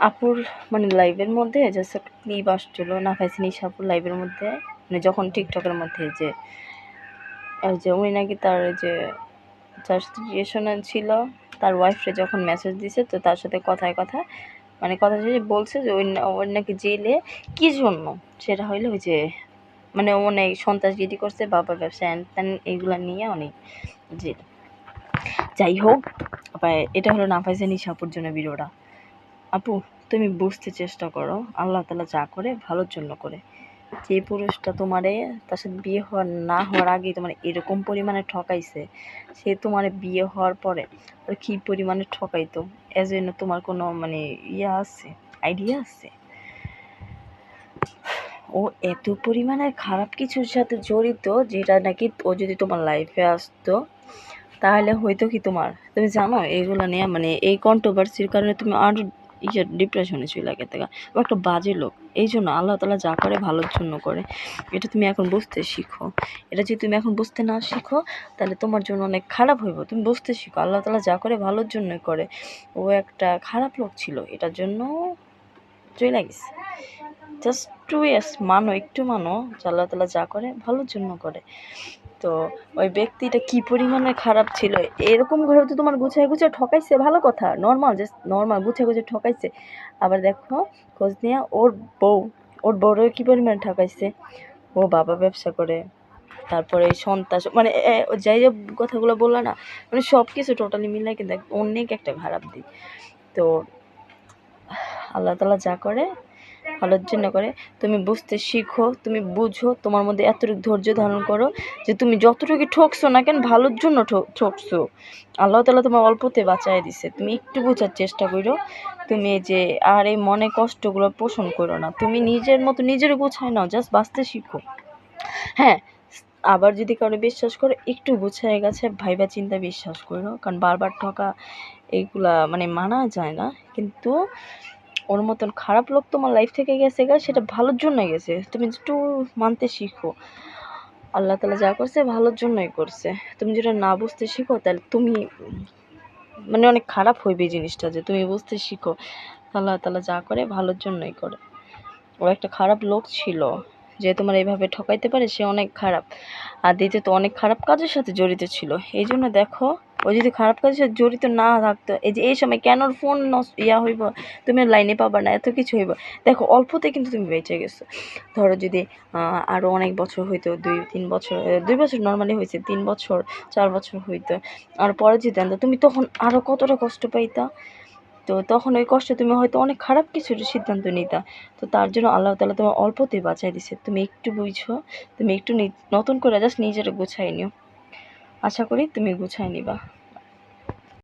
আপুর মানে লাইভের মধ্যে জাস্ট একটা ক্লিপ আসছিল নাফাইসি নিশা আপুর লাইভের মধ্যে মানে যখন টিকটকের মধ্যে যে যে উনি নাকি তার যে যার সাথে ছিল, তার ওয়াইফরে যখন মেসেজ দিছে, তো তার সাথে কথায় কথা মানে কথা যে বলছে যে ওই ওর নাকি জেলে, কি জন্য? সেটা হইল ওই যে মানে ও অনেক সন্ত্রাসগিরি করছে, বাবার ব্যবসা হ্যান এইগুলো নিয়ে অনেক জেল। যাই হোক এটা হলো নাফাইসা নিশাপুর জন্য ভিডিওটা আপু, তুমি বুঝতে চেষ্টা করো। আল্লাহ তালা যা করে, ভালোর জন্য করে। যে পুরুষটা তোমারে, তার সাথে বিয়ে হওয়ার, না হওয়ার আগেই তোমার এরকম পরিমাণে ঠকাইছে, সে তোমার বিয়ে হওয়ার পরে আর কি পরিমাণে ঠকাইতো? এ জন্য তোমার কোনো মানে ইয়া আছে? আইডিয়া আছে? ও এত পরিমাণে খারাপ কিছুর সাথে জড়িত, যেটা নাকি ও যদি তোমার লাইফে আসতো, তাহলে হয়তো কি তোমার? তুমি জানো এইগুলো নিয়ে মানে এই কন্ট্রোভার্সির কারণে তুমি আর ইয়ে ডিপ্রেশনে চলে গেতে ও একটা বাজে লোক। এই জন্য আল্লাহ তালা যা করে ভালোর জন্য করে। এটা তুমি এখন বুঝতে শিখো। এটা যদি তুমি এখন বুঝতে না শিখো, তাহলে তোমার জন্য অনেক খারাপ হইব। তুমি বুঝতে শিখো, আল্লাহ তালা যা করে ভালোর জন্যই করে। ও একটা খারাপ লোক ছিল। এটার জন্য চলে গেছে। জাস্ট টু ইয়ার্স মানো, একটু মানো আল্লাহ তালা যা করে ভালোর জন্য করে। তো ওই ব্যক্তিটা কি পরিমাণে খারাপ ছিল? এরকম ঘরে তো তোমার গুছায় গুছায় ঠকাইছে, ভালো কথা। নর্মাল জাস্ট নর্মাল গুছায় গুছায় ঠকাইছে। আবার দেখো, খোঁজ নিয়ে ওর বউ, ওর বউরও কি পরিমাণে ঠকাইছে? ও বাবা ব্যবসা করে, তারপরে সন্ত্রাস মানে যাই সব কথাগুলো বলল না মানে সব কিছু টোটালি মিলাই কিন্তু অনেক একটা খারাপ দিক। তো আল্লাহ তালা যা করে ভালোর জন্য করে। তুমি বুঝতে শিখো, তুমি বুঝো, তোমার মধ্যে এতটুকু ধৈর্য ধারণ করো যে তুমি যতটুকু ঠকছো না কেন ভালোর জন্য ঠকছো। আল্লাহ তালা তোমার অল্পতে বাঁচাই দিছে। তুমি একটু বোঝার চেষ্টা করো। তুমি যে আর এই মনে কষ্টগুলো পোষণ করো না। তুমি নিজের মতো নিজের গোছায় নাও জাস্ট বাঁচতে শিখো। হ্যাঁ আবার যদি কারও বিশ্বাস করো, একটু গুছায় গেছে, ভাইবা চিন্তা বিশ্বাস করো। কারণ বারবার ঠকা এইগুলা মানে মানা যায় না। কিন্তু ওর মতন খারাপ লোক তোমার লাইফ থেকে গেছে গা, সেটা ভালোর জন্য গেছে। তুমি একটু মানতে শিখো। আল্লাহ তালা যা করছে ভালোর জন্যই করছে। তুমি যেটা না বুঝতে শিখো, তাহলে তুমি মানে অনেক খারাপ হইবে জিনিসটা যে তুমি বুঝতে শিখো। আল্লাহ তালা যা করে ভালোর জন্যই করে। ও একটা খারাপ লোক ছিল, যে তোমার এইভাবে ঠকাইতে পারে, সে অনেক খারাপ। আর দ্বিতীয়ত অনেক খারাপ কাজের সাথে জড়িত ছিল। এই জন্য দেখো ও যদি খারাপ কাজের সাথে জড়িত না থাকতো, এই যে এই সময় কেন ফোন ইয়া হইব? তুমি লাইনে পাবা না, এত কিছু হইব। দেখো, অল্পতে কিন্তু তুমি বেঁচে গেছো। ধরো যদি আরও অনেক বছর হইতো, দুই, তিন বছর দুই বছর নর্মালি হয়েছে তিন বছর, চার বছর হইতো। আর পরে যদি আনতো, তুমি তখন আরও কতটা কষ্ট পাইতা? তো তখন ওই কষ্টে তুমি হয়তো অনেক খারাপ কিছুর সিদ্ধান্ত নিতা। তো তার জন্য আল্লাহ তালা তোমার অল্পতে বাঁচাই দিছে। তুমি একটু বুঝো, তুমি একটু নতুন করে জাস্ট নিজের গুছাই নিও। আশা করি তুমি গুছাই নিবা।